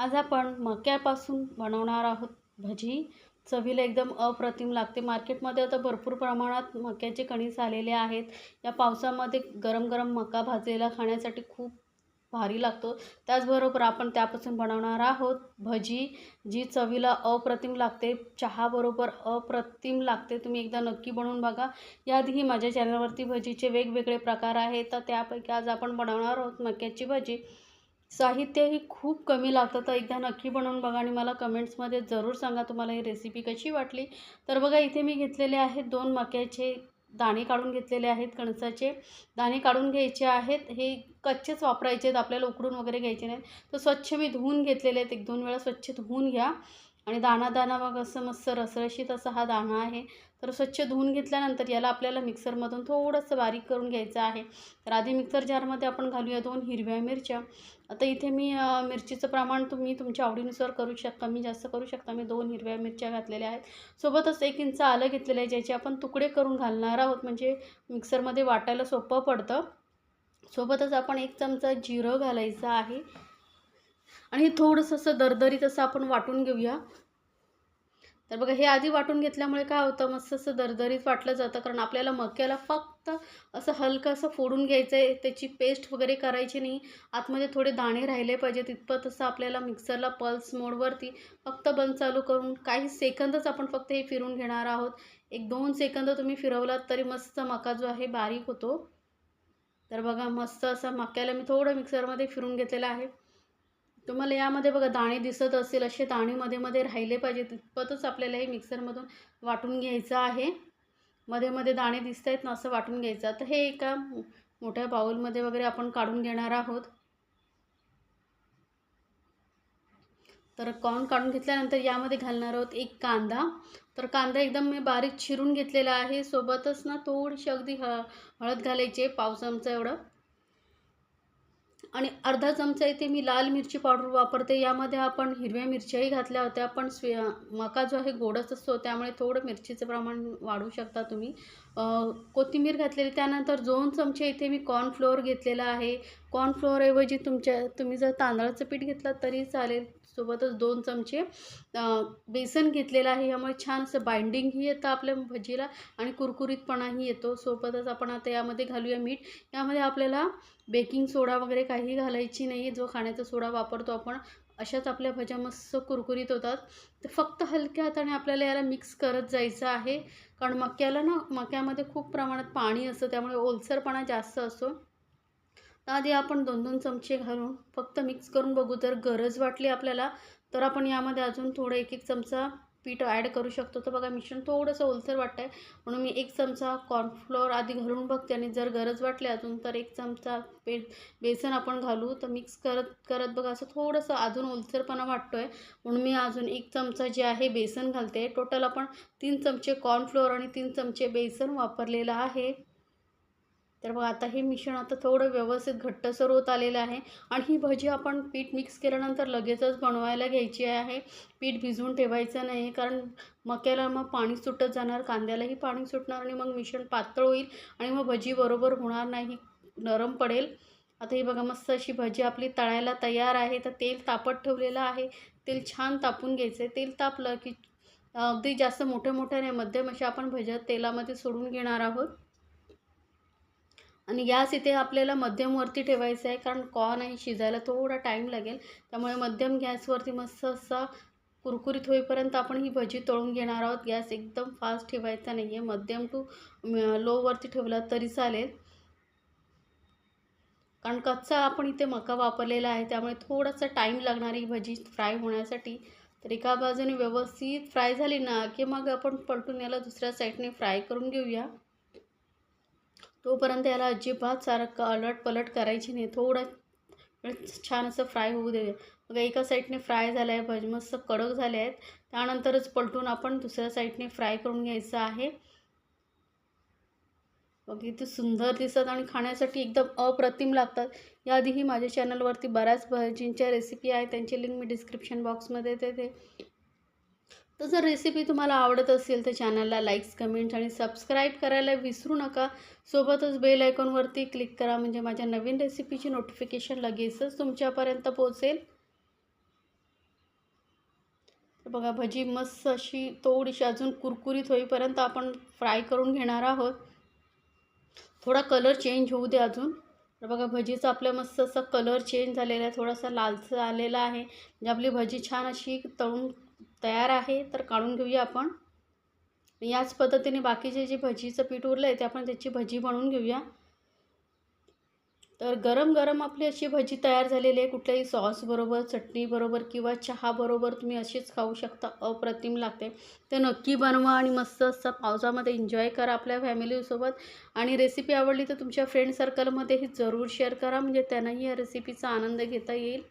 आज आपण मक्यापासून बनवणार आहोत भजी. चवीला एकदम अप्रतिम लागते. मार्केटमध्ये आता भरपूर प्रमाणात मक्याचे कणीस आलेले आहेत. या पावसामध्ये गरम गरम मका भाजलेला खाण्यासाठी खूप भारी लागतो. त्याचबरोबर आपण त्यापासून बनवणार आहोत भजी जी चवीला अप्रतिम लागते. चहाबरोबर अप्रतिम लागते. तुम्ही एकदा नक्की बनवून बघा. याआधीही माझ्या चॅनलवरती भजीचे वेगवेगळे प्रकार आहेत. तर त्यापैकी आज आपण बनवणार आहोत मक्याची भजी. साहित्यही खूप कमी लागतं. तर एकदा नक्की बनवून बघा आणि मला कमेंट्समध्ये जरूर सांगा तुम्हाला ही रेसिपी कशी वाटली. तर बघा इथे मी घेतलेले आहेत दोन मक्याचे दाणे काढून घेतलेले आहेत कणसाचे दाणे काढून घ्यायचे आहेत. हे कच्चेच वापरायचे आहेत आपल्याला उकडून वगैरे घ्यायचे नाहीत. तर स्वच्छ मी धुवून घेतलेले आहेत. एक दोन वेळा स्वच्छ धुवून घ्या. आणि दाणा दाणा बघ असं मस्त रसरशीत असा हा दाणा आहे. तर स्वच्छ धुवून घेतल्यानंतर याला आपल्याला मिक्सरमधून थोडंसं बारीक करून घ्यायचं आहे. तर आधी मिक्सर जारमध्ये आपण घालूया दोन हिरव्या मिरच्या. आता इथे मी मिरचीचं प्रमाण तुम्ही तुमच्या आवडीनुसार करू शकता. कमी जास्त करू शकता. मी दोन हिरव्या मिरच्या घातलेल्या आहेत. सोबतच एक इंच आलं घेतलेलं आहे ज्याचे आपण तुकडे करून घालणार आहोत. म्हणजे मिक्सरमध्ये वाटायला सोपं पडतं. सोबतच आपण एक चमचा जिरं घालायचं आहे. आणि हे थोडंसं असं दरदरीत असं आपण वाटून घेऊया. तर बघा हे आधी वाटून घेतल्यामुळे काय होतं? मस्त असं दरदरीत वाटलं जातं कारण आपल्याला मक्याला फक्त असं हलकं असं फोडून घ्यायचं आहे त्याची पेस्ट वगैरे करायची नाही. आतमध्ये थोडे दाणे राहिले पाहिजे तितपत असं आपल्याला मिक्सरला पल्स मोडवरती फक्त बंद चालू करून काही सेकंदच आपण फक्त हे फिरून घेणार आहोत. एक दोन सेकंद तुम्ही फिरवलात तरी मस्त मका जो आहे बारीक होतो. तर बघा मस्त असा मक्याला मी थोडं मिक्सरमध्ये फिरून घेतलेलं आहे. तुम्हाला यामध्ये बघा दाणे दिसत असेल असे दाणे मध्ये मध्ये राहिले पाहिजे तितपतच आपल्याला हे मिक्सरमधून वाटून घ्यायचं आहे. मध्ये मध्ये दाणे दिसत आहेत ना असं वाटून घ्यायचं. तर हे एका मोठ्या बाऊलमध्ये वगैरे आपण काढून घेणार आहोत. तर कॉर्न काढून घेतल्यानंतर यामध्ये घालणार आहोत एक कांदा. तर कांदा एकदम मी बारीक चिरून घेतलेला आहे. सोबतच ना थोडीशी अगदी ह हळद घालायची आहे पाव चमचा एवढं. आणि अर्धा चमचा इथे मी लाल मिरची पावडर वापरते. यामध्ये आपण हिरव्या मिरच्याही घातल्या होत्या पण स्वे मका जो आहे गोडच असतो त्यामुळे थोडं मिरचीचं प्रमाण वाढवू शकता तुम्ही. कोथिंबीर घातलेली त्यानंतर दोन चमचे इथे मी कॉर्नफ्लोअर घेतलेला आहे. कॉर्नफ्लोअरऐवजी तुमच्या तुम्ही जर तांदळाचं पीठ घेतलं तरी चालेल. सोबतच दोन चमचे बेसन घेतलेलं आहे. यामुळे छान असं बाइंडिंगही येतं आपल्या भजीला आणि कुरकुरीतपणाही येतो. सोबतच आपण आता यामध्ये घालूया मीठ. यामध्ये आपल्याला बेकिंग सोडा वगैरे काही घालायची नाही. जो खाण्याचा सोडा वापरतो आपण अशाच आपल्या भज्या मस्त कुरकुरीत होतात. तर फक्त हलक्या हाताने आपल्याला याला मिक्स करत जायचं आहे. कारण मक्याला ना मक्यामध्ये खूप प्रमाणात पाणी असतं. त्यामुळे ओलसरपणा जास्त असतो. आधी आपण दोन दोन चमचे घालून फक्त मिक्स करून बघू. जर गरज वाटली आपल्याला तर आपण यामध्ये अजून थोडं एक एक चमचा पीठ ॲड करू शकतो. तर बघा मिश्रण थोडंसं ओलसर वाटतं आहे म्हणून मी एक चमचा कॉर्नफ्लोअर आधी घालून बघते आणि जर गरज वाटली अजून तर एक चमचा पे बेसन आपण घालू. तर मिक्स करत करत बघा असं थोडंसं अजून ओलसरपणा वाटतो आहे म्हणून मी अजून एक चमचा जे आहे बेसन घालते. टोटल आपण तीन चमचे कॉर्नफ्लोअर आणि तीन चमचे बेसन वापरलेलं आहे. तर बघा आता हे मिश्रण आता थोडं व्यवस्थित घट्टसर होत आलेलं आहे. आणि ही भजी आपण पीठ मिक्स केल्यानंतर लगेचच बनवायला घ्यायची आहे. पीठ भिजवून ठेवायचं नाही कारण मक्याला मग पाणी सुटत जाणार कांद्यालाही पाणी सुटणार आणि मग मिश्रण पातळ होईल आणि मग भजी बरोबर होणार नाही नरम पडेल. आता ही बघा मस्त अशी भजी आपली तळायला तयार आहे. तर तेल तापत ठेवलेलं आहे. तेल छान तापून घ्यायचं आहे तेल तापलं की अगदी जास्त मोठ्या मोठ्या नाही मध्यम अशा आपण भज्या तेलामध्ये सोडून घेणार आहोत. आणि गॅस इथे आपल्याला मध्यमवरती ठेवायचं आहे कारण कॉर्न आहे शिजायला थोडा टाईम लागेल. त्यामुळे मध्यम गॅसवरती मस्त असा कुरकुरीत होईपर्यंत आपण ही भजी तळून घेणार आहोत. गॅस एकदम फास्ट ठेवायचा नाही आहे मध्यम टू लोवरती ठेवला तरी चालेल. कारण कच्चा आपण इथे मका वापरलेला आहे त्यामुळे थोडासा टाईम लागणार ही भजी फ्राय होण्यासाठी. तर एका बाजूने व्यवस्थित फ्राय झाली ना की मग आपण पलटून याला दुसऱ्या साईडने फ्राय करून घेऊया. तोपर्यंत याला अजिबात सारखं अलट पलट करायची नाही. थोडं छान असं फ्राय होऊ दे. बघा एका साईडने फ्राय झालं आहे म्हणजे भजी मस्त कडक झाले आहेत. त्यानंतरच पलटून आपण दुसऱ्या साईडने फ्राय करून घ्यायचं आहे. बघ इथे सुंदर दिसत आणि खाण्यासाठी एकदम अप्रतिम लागतात. याआधीही माझ्या चॅनलवरती बऱ्याच भजींच्या रेसिपी आहेत. त्यांची लिंक मी डिस्क्रिप्शन बॉक्समध्ये देते. तर जर रेसिपी तुम्हाला आवडत असेल तर चॅनलला लाईक्स कमेंट्स आणि सबस्क्राईब करायला विसरू नका. सोबतच बेल आयकॉनवरती क्लिक करा म्हणजे माझ्या नवीन रेसिपीची नोटिफिकेशन लगेचच तुमच्यापर्यंत पोहोचेल. तर बघा भजी मस्त अशी थोडीशी अजून कुरकुरीत होईपर्यंत आपण फ्राय करून घेणार आहोत. थोडा कलर चेंज होऊ दे अजून. तर बघा भजीचा आपल्या मस्त असा कलर चेंज झालेला आहे थोडासा लालसर आलेला आहे. म्हणजे आपली भजी छान अशी तळून तयार आहे तर काढून घेऊया आपण. याच पद्धतीने बाकीचे जे भजीचं पीठ उरलं आहे ते आपण त्याची भजी बनवून घेऊया. तर गरम गरम आपली अशी भजी तयार झालेली आहे कुठल्याही सॉसबरोबर चटणीबरोबर किंवा चहाबरोबर तुम्ही अशीच खाऊ शकता अप्रतिम लागते. ते नक्की बनवा आणि मस्त असं पावसामध्ये एन्जॉय करा आपल्या फॅमिलीसोबत आणि रेसिपी आवडली तर तुमच्या फ्रेंड सर्कलमध्येही जरूर शेअर करा म्हणजे त्यांनाही या रेसिपीचा आनंद घेता येईल.